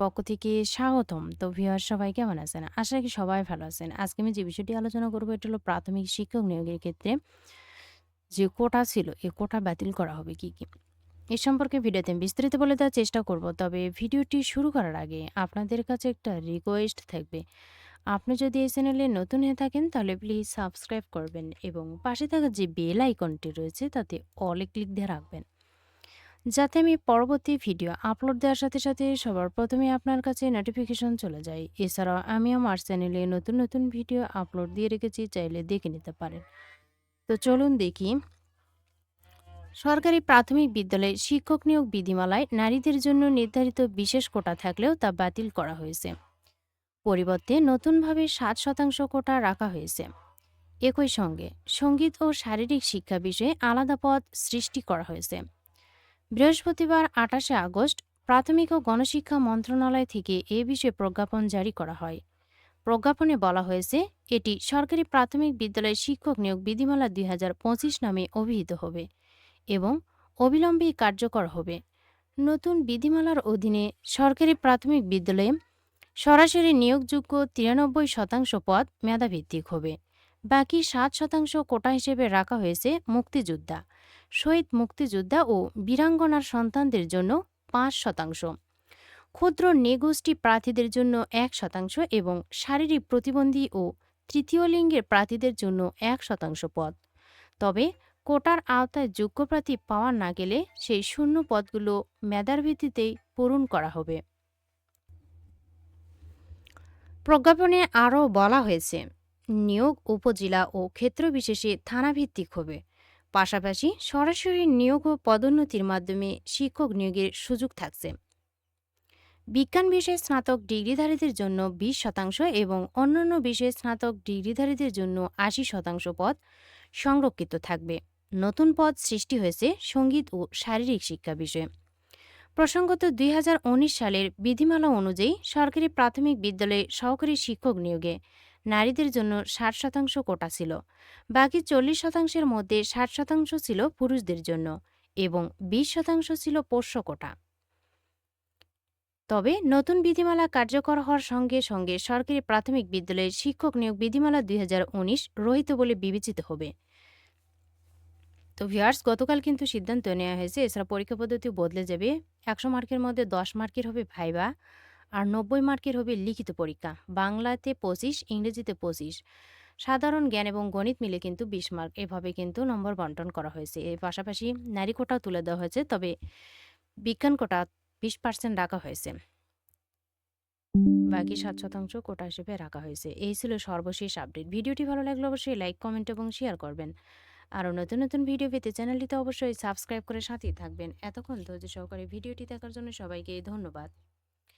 পক্ষ থেকে স্বাগতম। তো ভিউয়ার সবাই কেমন আছেন? আশা রাখি সবাই ভালো আছেন। আজকে আমি যে বিষয়টি আলোচনা করব এটা হলো প্রাথমিক শিক্ষক নিয়োগের ক্ষেত্রে যে কোটা ছিল, এই কোটা বাতিল করা হবে কি, কি? এ সম্পর্কে ভিডিওতে আমি বিস্তারিত বলে দেওয়ার চেষ্টা করব। তবে ভিডিওটি শুরু করার আগে আপনাদের কাছে একটা রিকোয়েস্ট থাকবে। আপনি যদি এই চ্যানেলে নতুন হয়ে থাকেন তাহলে প্লিজ সাবস্ক্রাইব করবেন এবং পাশে থাকা যে বেল আইকনটি রয়েছে তাতে অলে ক্লিক দিয়ে রাখবেন। যাতে আমি পরবর্তী ভিডিও আপলোড দেওয়ার সাথে সাথে সবার প্রথমে আপনার কাছে নোটিফিকেশন চলে যায়। এছাড়াও আমি আমার চ্যানেলে নতুন নতুন ভিডিও আপলোড দিয়ে রেখেছি, চাইলে দেখে নিতে পারেন। তো চলুন দেখি। সরকারি প্রাথমিক বিদ্যালয়ে শিক্ষক নিয়োগ বিধিমালায় নারীদের জন্য নির্ধারিত বিশেষ কোটা থাকলেও তা বাতিল করা হয়েছে। পরিবর্তে নতুনভাবে সাত শতাংশ কোটা রাখা হয়েছে। একই সঙ্গে সংগীত ও শারীরিক শিক্ষা বিষয়ে আলাদা পদ সৃষ্টি করা হয়েছে। বৃহস্পতিবার আটাশে আগস্ট প্রাথমিক ও গণশিক্ষা মন্ত্রণালয় থেকে এ বিষয়ে প্রজ্ঞাপন জারি করা হয়। প্রজ্ঞাপনে বলা হয়েছে, এটি সরকারি প্রাথমিক বিদ্যালয়ের শিক্ষক নিয়োগ বিধিমালা দুই হাজার পঁচিশ নামে অভিহিত হবে এবং অবিলম্বে কার্যকর হবে। নতুন বিধিমালার অধীনে সরকারি প্রাথমিক বিদ্যালয়ে সরাসরি নিয়োগযোগ্য তিরানব্বই শতাংশ পদ মেধাভিত্তিক হবে। বাকি সাত শতাংশ কোটা হিসেবে রাখা হয়েছে মুক্তিযোদ্ধা। শহীদ মুক্তিযোদ্ধা ও বীরাঙ্গনার সন্তানদের জন্য পাঁচ শতাংশ। ক্ষুদ্র নেগোষ্ঠী প্রার্থীদের জন্য এক শতাংশ এবং শারীরিক প্রতিবন্ধী ও তৃতীয় লিঙ্গের প্রার্থীদের জন্য এক শতাংশ পদ। তবে কোটার আওতায় যোগ্য প্রার্থী পাওয়া না গেলে সেই শূন্য পদগুলো মেধার ভিত্তিতেই পূরণ করা হবে। প্রজ্ঞাপনে আরও বলা হয়েছে নিয়োগ উপজেলা ও ক্ষেত্র ক্ষেত্রবিশেষে থানাভিত্তিক হবে। পাশাপাশি সরাসরি নিয়োগ ও পদোন্নতির মাধ্যমে শিক্ষক নিয়োগের সুযোগ থাকছে। বিজ্ঞান বিষয়ে স্নাতক ডিগ্রিধারীদের জন্য বিশ শতাংশ এবং অন্যান্য বিষয়ে স্নাতক ডিগ্রিধারীদের জন্য আশি শতাংশ পদ সংরক্ষিত থাকবে। নতুন পদ সৃষ্টি হয়েছে সংগীত ও শারীরিক শিক্ষা বিষয়ে। প্রসঙ্গত দুই হাজার উনিশ সালের বিধিমালা অনুযায়ী সরকারি প্রাথমিক বিদ্যালয়ে সহকারী শিক্ষক নিয়োগে নারীদের জন্য ষাট শতাংশ কোটা ছিল। বাকি চল্লিশ শতাংশের মধ্যে ষাট শতাংশ ছিল পুরুষদের জন্য এবং বিশ শতাংশ ছিল পোষ্য কোটা। তবে নতুন বিধিমালা কার্যকর হওয়ার সঙ্গে সঙ্গে সরকারি প্রাথমিক বিদ্যালয়ের শিক্ষক নিয়োগ বিধিমালা দুই হাজার উনিশ রহিত বলে বিবেচিত হবে। তো ভিয়ার্স গতকাল কিন্তু সিদ্ধান্ত নেওয়া হয়েছে, এছাড়া পরীক্ষা পদ্ধতি বদলে যাবে। একশো মার্কের মধ্যে দশ মার্কের হবে ভাইবা। আর নব্বই মার্কের হবে লিখিত পরীক্ষা। বাংলাতে পঁচিশ, ইংরেজিতে পঁচিশ। সাধারণ জ্ঞান এবং গণিত মিলে কিন্তু বিশ মার্ক। এভাবে কিন্তু নম্বর বন্টন করা হয়েছে। এর পাশাপাশি নারী কোটাও তুলে দেওয়া হয়েছে, তবে বিজ্ঞান কোটা বিশ পার্সেন্ট রাখা হয়েছে। বাকি সাত শতাংশ কোটা হিসেবে রাখা হয়েছে। এই ছিল সর্বশেষ আপডেট। ভিডিওটি ভালো লাগলে অবশ্যই লাইক, কমেন্ট এবং শেয়ার করবেন। আরও নতুন নতুন ভিডিও পেতে চ্যানেলটিতে অবশ্যই সাবস্ক্রাইব করে সাথেই থাকবেন। এতক্ষণ ধৈর্য সহকারে ভিডিওটি দেখার জন্য সবাইকে ধন্যবাদ।